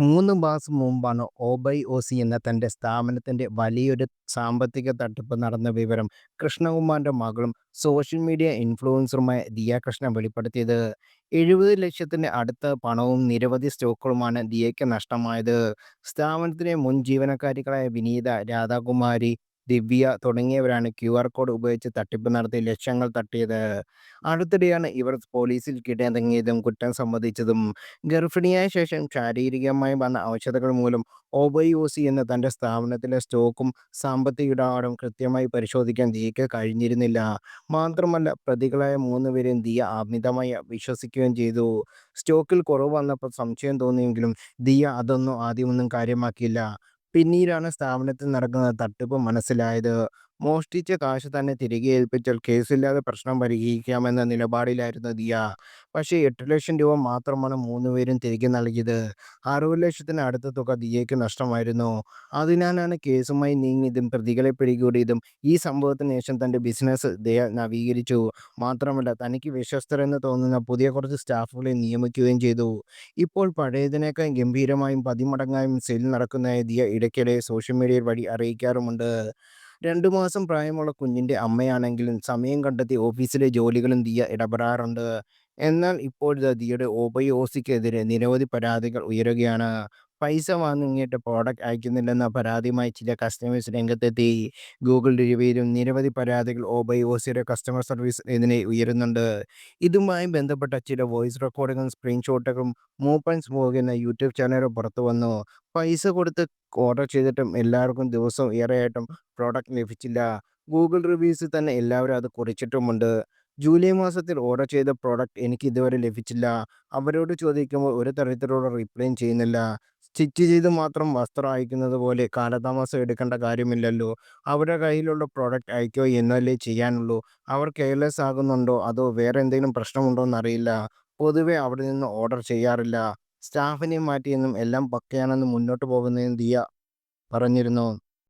മൂന്ന് മാസം മുമ്പാണ് ഒബൈ ഒസി എന്ന തന്റെ സ്ഥാപനത്തിന്റെ വലിയൊരു സാമ്പത്തിക തട്ടിപ്പ് നടന്ന വിവരം കൃഷ്ണകുമാറിന്റെ മകളും സോഷ്യൽ മീഡിയ ഇൻഫ്ലുവൻസറുമായ ദിയ കൃഷ്ണ വെളിപ്പെടുത്തിയത്. എഴുപത് ലക്ഷത്തിന്റെ അടുത്ത പണവും നിരവധി സ്റ്റോക്കുകളുമാണ് ദിയയ്ക്ക് നഷ്ടമായത്. സ്ഥാപനത്തിലെ മുൻ ജീവനക്കാരികളായ വിനീത, രാധാകുമാരി, ദിവ്യ തുടങ്ങിയവരാണ് ക്യു ആർ കോഡ് ഉപയോഗിച്ച് തട്ടിപ്പ് നടത്തി ലക്ഷങ്ങൾ തട്ടിയത്. അടുത്തിടെയാണ് ഇവർ പോലീസിൽ കിട്ടിയതെങ്കിലും കുറ്റം സമ്മതിച്ചതും. ഗർഭിണിയായ ശേഷം ശാരീരികമായി വന്ന അവശതകൾ മൂലം ഒബയോസി എന്ന തന്റെ സ്ഥാപനത്തിലെ സ്റ്റോക്കും സാമ്പത്തിക ഇടപാടും കൃത്യമായി പരിശോധിക്കാൻ ദിയയ്ക്ക് കഴിഞ്ഞിരുന്നില്ല. മാത്രമല്ല പ്രതികളായ മൂന്നുപേരെയും ദിയ അമിതമായി വിശ്വസിക്കുകയും ചെയ്തു. സ്റ്റോക്കിൽ കുറവ് വന്നപ്പോൾ സംശയം തോന്നിയെങ്കിലും ദിയ അതൊന്നും ആദ്യമൊന്നും കാര്യമാക്കിയില്ല. പിന്നീടാണ് സ്ഥാപനത്തിൽ നടക്കുന്ന തട്ടിപ്പ് മനസ്സിലായത്. മോഷ്ടിച്ച കാശ് തന്നെ തിരികെ ഏൽപ്പിച്ചാൽ കേസില്ലാതെ പ്രശ്നം പരിഹരിക്കാമെന്ന നിലപാടിലായിരുന്നു ദിയ. പക്ഷേ എട്ട് ലക്ഷം രൂപ മാത്രമാണ് മൂന്നുപേരും തിരികെ നൽകിയത്. അറുപത് ലക്ഷത്തിന് അടുത്ത തുക ദിയയ്ക്ക് നഷ്ടമായിരുന്നു. അതിനാലാണ് കേസുമായി നീങ്ങിയതും പ്രതികളെ പിടികൂടിയതും. ഈ സംഭവത്തിന് ശേഷം തന്റെ ബിസിനസ് ദിയ നവീകരിച്ചു. മാത്രമല്ല തനിക്ക് വിശ്വസ്തരെന്ന് തോന്നുന്ന പുതിയ കുറച്ച് സ്റ്റാഫുകളെ നിയമിക്കുകയും ചെയ്തു. ഇപ്പോൾ പഴയതിനേക്കാൾ ഗംഭീരമായും പതിമടങ്ങായും സെയിൽ നടക്കുന്നതായി ദിയ ഇടയ്ക്കിടെ സോഷ്യൽ മീഡിയ വഴി അറിയിക്കാറുമുണ്ട്. രണ്ടു മാസം പ്രായമുള്ള കുഞ്ഞിന്റെ അമ്മയാണെങ്കിലും സമയം കണ്ടെത്തി ഓഫീസിലെ ജോലികളും ദിയ ഇടപെടാറുണ്ട്. എന്നാൽ ഇപ്പോഴത്തെ ദിയയുടെ ഒബയോസിക്കെതിരെ നിരവധി പരാതികൾ ഉയരുകയാണ്. പൈസ വാങ്ങിയിട്ട് പ്രോഡക്റ്റ് അയക്കുന്നില്ലെന്ന പരാതിയുമായി ചില കസ്റ്റമേഴ്സ് രംഗത്തെത്തി. ഗൂഗിൾ റിവ്യൂവിലും നിരവധി പരാതികൾ ഒബൈഒസിയുടെ കസ്റ്റമർ സർവീസ് ഇതിനെ ഉയരുന്നുണ്ട്. ഇതുമായി ബന്ധപ്പെട്ട ചില വോയിസ് റെക്കോർഡുകളും സ്ക്രീൻഷോട്ടുകളും മൂപ്പൻസ് പോകുന്ന എന്ന യൂട്യൂബ് പുറത്തു വന്നു പൈസ കൊടുത്ത് ഓർഡർ ചെയ്തിട്ടും എല്ലാവർക്കും ദിവസം ഏറെയായിട്ടും പ്രോഡക്റ്റ് ലഭിച്ചില്ല. ഗൂഗിൾ റിവ്യൂസിൽ തന്നെ എല്ലാവരും അത് കുറിച്ചിട്ടുമുണ്ട്. ജൂലൈ മാസത്തിൽ ഓർഡർ ചെയ്ത പ്രോഡക്റ്റ് എനിക്ക് ഇതുവരെ ലഭിച്ചില്ല. അവരോട് ചോദിക്കുമ്പോൾ ഒരു തരത്തിലുള്ള റിപ്ലൈയും ചെയ്യുന്നില്ല. സ്റ്റിച്ച് ചെയ്ത് മാത്രം വസ്ത്രം അയക്കുന്നത് പോലെ കാലതാമസം എടുക്കേണ്ട കാര്യമില്ലല്ലോ. അവരുടെ കയ്യിലുള്ള പ്രോഡക്റ്റ് അയക്കുക എന്നല്ലേ ചെയ്യാനുള്ളൂ. അവർ കെയർലെസ് ആകുന്നുണ്ടോ അതോ വേറെ എന്തെങ്കിലും പ്രശ്നമുണ്ടോ എന്നറിയില്ല പൊതുവെ അവിടെ നിന്ന് ഓർഡർ ചെയ്യാറില്ല. സ്റ്റാഫിനെ മാറ്റിയെന്നും എല്ലാം പക്കയാണെന്ന് മുന്നോട്ട് പോകുന്നതായും ദിയ പറഞ്ഞിരുന്നു.